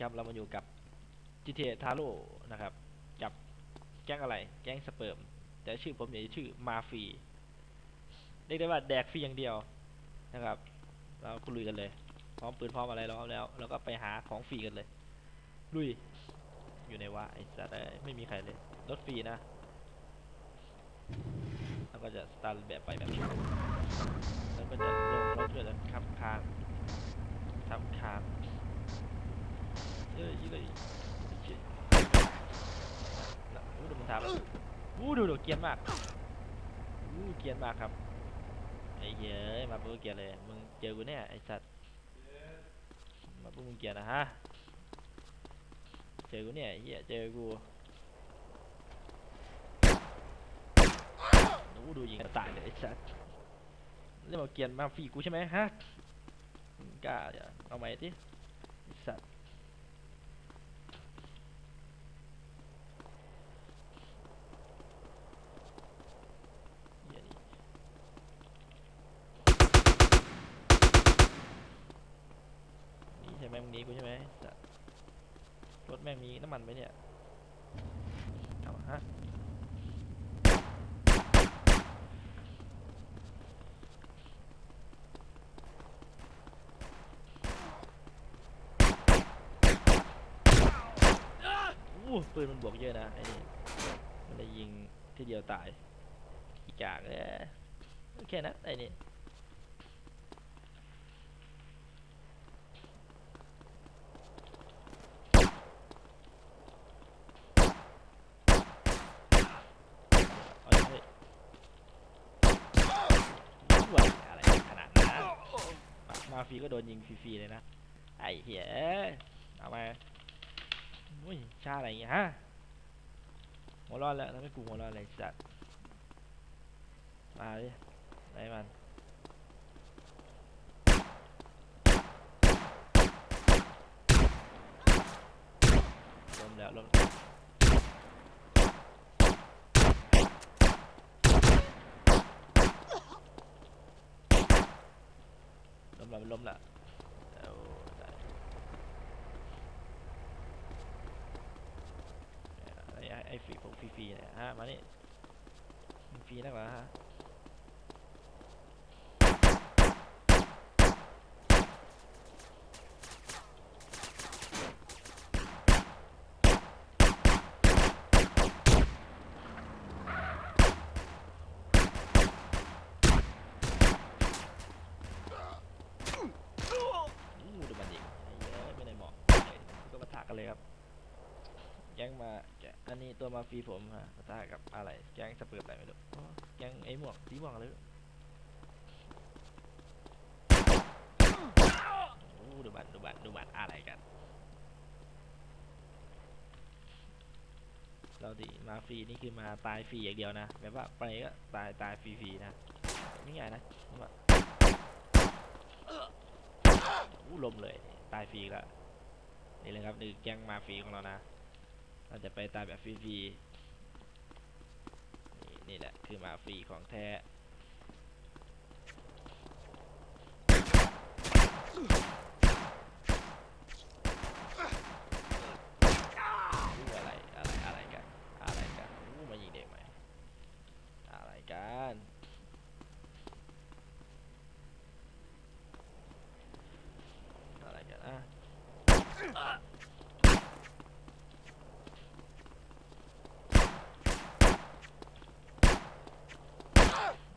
ครับเรามาอยู่กับ GTA t a r o นะครับ กับแก๊งอะไร แก๊งสเปิร์ม แต่ชื่อผมเนี่ยชื่อมาฟีเรียกได้ว่าแดกฟรีอย่างเดียวนะครับ เราคุยกันเลย พร้อมปืนพร้อมอะไรแล้วแล้ว แล้วก็ไปหาของฟรีกันเลย ลุย อยู่ในว่าไอ้สัตว์ไม่มีใครเลย รถฟรีนะแล้วก็จะสตาร์ทแบบไปแบบนี้แล้วก็จะลงรถด้วยแล้วขับคานขับคาน เอ้ยยี่เลยเจ๊นะอู้ดูมันทำอู้ดูดูเกียนมากอู้เกียนมากครับไอ้เหี้ยเอ้มาปุ๊บเกียนเลยมึงเจอกูแน่ไอ้สัตว์มาปุ๊บมึงเกียนนะฮะเจอกูเนี่ยเหี้ยเจอกูอู้ดูยิงตายเลยไอ้สัตว์เรื่องมาเกียนมาฟีกูใช่ไหมฮะกล้าเดี๋ยวเอาไหมดิไอ้สัตว์เหี้ยนี่ นี้กูใช่ไหมรถแม่งมีน้ำมันไหมเนี่ยเอาฮะอู้ปืนมันบวกเยอะนะไอ้นี่มันเลยยิงทีเดียวตายอีกอย่างเลยแค่นั้นไอ้นี่เอาดิเฮ้ยว้ายอะไรขนาดนั้นมามาฟรี ก็โดนยิงฟรีๆเลยนะ ไอ้เหี้ยเอามาอุ้ยชาอะไรอย่างเงี้ยฮะหัวร้อนแล้วทำให้กูหัวร้อนอะไรสัตว์มาดิไหนมันลมแล้วลมล มแล้วมันลมละเอาได้ไอ้ไอ้ฟรีผมฟรีๆเนี่ยฮะมานี่ฟรีนักเหรอฮะอู้ดูมันยิงไอ้เหี้ยไม่ได้เหมาะเลยก็มาถากกันเลยครับ แก๊งมาแกอันนี้ตัวมาฟรีผมฮะปะทะกับอะไร แก๊งสเปิร์มอะไรไม่รู้แก๊งไอ้หมวกสีหมวงเลยโอ้ดูบัตรดูบัตรดูบัตรอะไรกัน เราดิมาฟรีนี่คือมาตายฟรีอย่างเดียวนะแบบว่าไปก็ตายตายฟรีๆนะไม่ง่ายนะว่าอู้ลมเลย ตายฟรีแล้วนี่เลยครับนี่แก๊งมาฟรีของเรานะ เราจะไปตามแบบฟรีๆนี่นี่แหละคือมาฟรีของแท้อู้อะไรอะไรอะไรกันอะไรกันอู้มายิงเด็กไหมอะไรกันอะไรกันอะ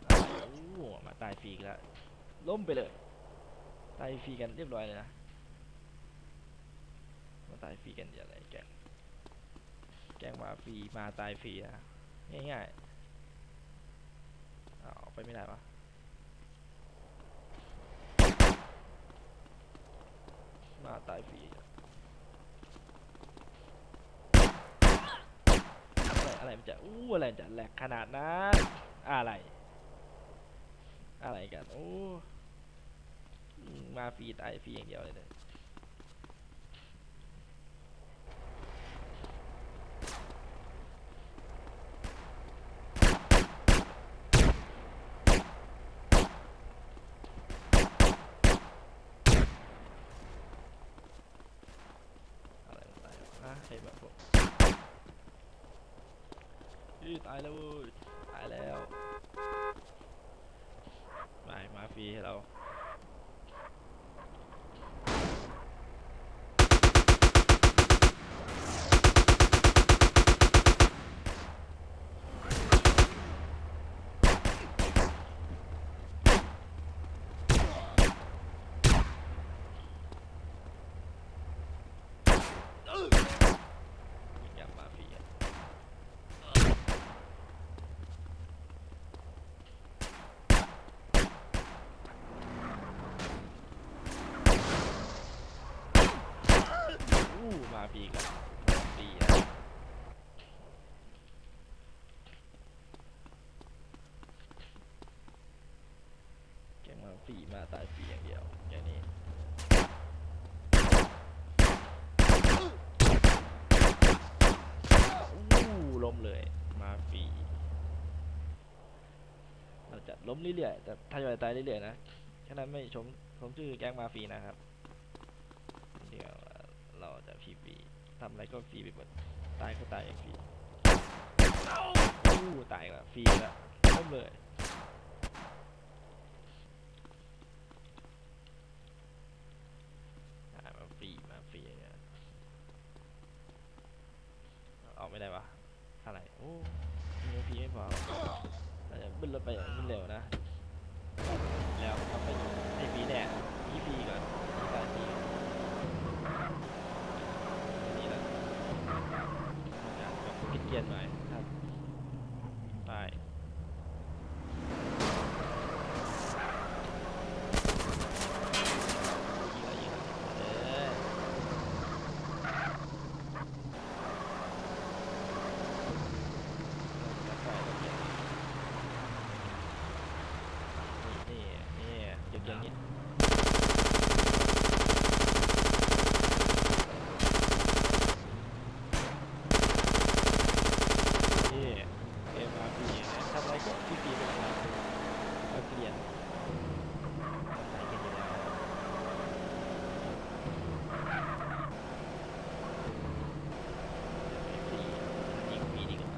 โอ้มาตายฟรีอีก แล้วล้มไปเลย ตายฟรีกันเรียบร้อยเลยนะ มาตายฟรีกันอย่าไรแกงแกงมาฟรีมาตายฟรีอะง่ายๆเอาไปไม่ได้ปะมาตายฟรีอะไรอะไรมันจะอู้อะไรจะแหลกขนาดนั้นอะไร อะไรกัน โอ้มาฟรีตายฟรีอย่างเดียวเลยเนี่ยให้แบบผมอีตายแล้วตายแล้ว ฟรีให้เรา ยิงยามาฟรีอะอู้ มาฟรีกันฟรีนะแกงมาฟรีมาตายฟรีอย่างเดียวอย่างนี้อู้ล้มเลย มาฟรีเราจะล้มเรื่อยๆแต่ถ้าจะตายเรื่อยๆนะแค่นั้นไม่ชมชมชื่อแก๊งมาฟรีนะครับเดี๋ยวเราจะ ฟรีๆทำอะไรก็ฟรีไปหมด ตายก็ตายอย่างฟรีอู้ตายละฟรีละล้มเลยมาฟรีมาฟรีอย่างเงี้ยออกไม่ได้วะอะไร โอ้มีพีไม่พอเราจะบึ้นรถไปอย่างรวดเร็วนะ แล้วทำไปให้ฟรีแน่พี่ฟรีก่อนพี่ตายฟรีก่อนนี่แหละอยาก แบบเกรียนๆหน่อยครับไปยิงอะไรยิงอะไรเออ นี่นี่เก็บอย่างนี้นี่เอ็มอาร์พีทำอะไรก็พี่ปีเป็นอะไรมาเปลี่ยนใส่กันอยู่แล้วฟรียิงฟรีดีกว่า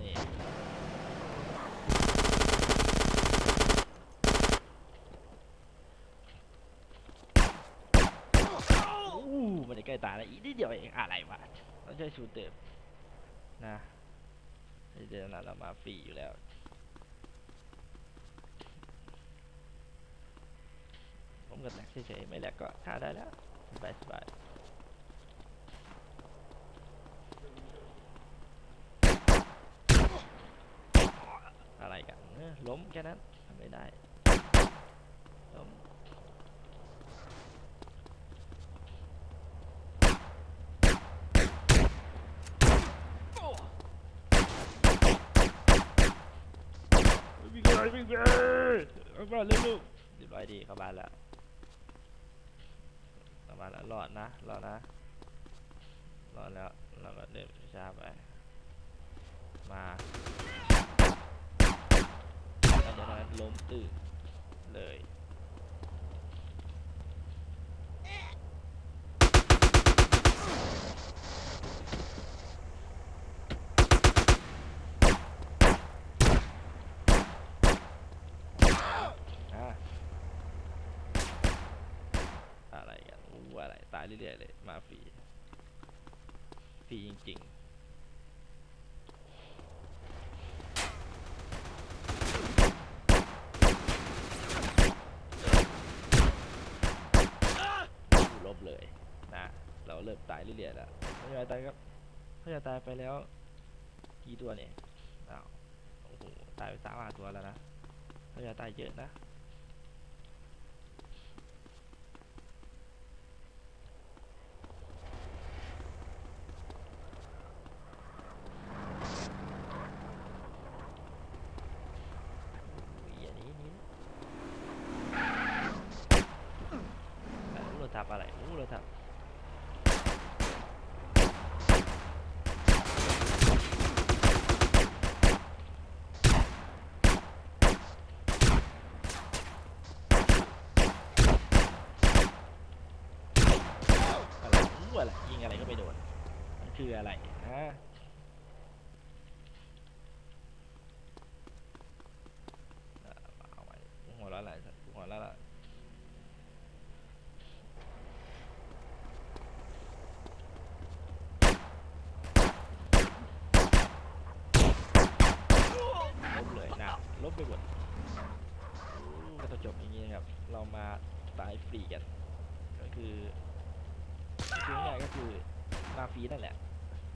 นี่อู้มันจะใกล้ ตายแล้วอีกนิดเดียวเองอะไรวะเราใช้ชูเติมนะเดือนนั้นเรามาฟรีอยู่แล้วผมก็แหลกเฉยๆไม่แหลกก็ฆ่าได้แล้วสบายสบายอะไรกันล้มแค่นั้นทำไม่ได้ล้ม วิ่งเลยเลยเข้าบ้านเลยลูกเรียบร้อยดีเข้าบ้านแล้วเข้าบ้านแล้วรอดนะรอดนะรอดแล้วเราก็เดินช้าไปมาแล้วเดี๋ยวเราล้มตื่นเลยอะอะไร กันอู้อะไร ตายเรื่อยๆเลย มาฟรีฟรีจริง ๆลบเลยนะเราเริ่มตายเรื่อยๆแล้วพยาตายครับพยาตายไปแล้ว กี่ตัวเนี่ยอ้าวโอ้โหตายไปสามห้าตัวแล้วนะพยาตายเยอะนะอุ้ยอย่าหนี้นี้แต่รู้เราทำอะไรรู้เราทำ คืออะไรฮะอะเอาไว้หัวเราะอะไรหัวเราะอะไรลบเลยหนะลบไปหมดก็จะจบอย่างนี้นะครับ เรามาตายฟรีกัน ก็คือ คือง่ายๆก็คือมาฟีนั่นแหละ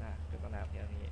นะเป็นปัญหาเพียงนี้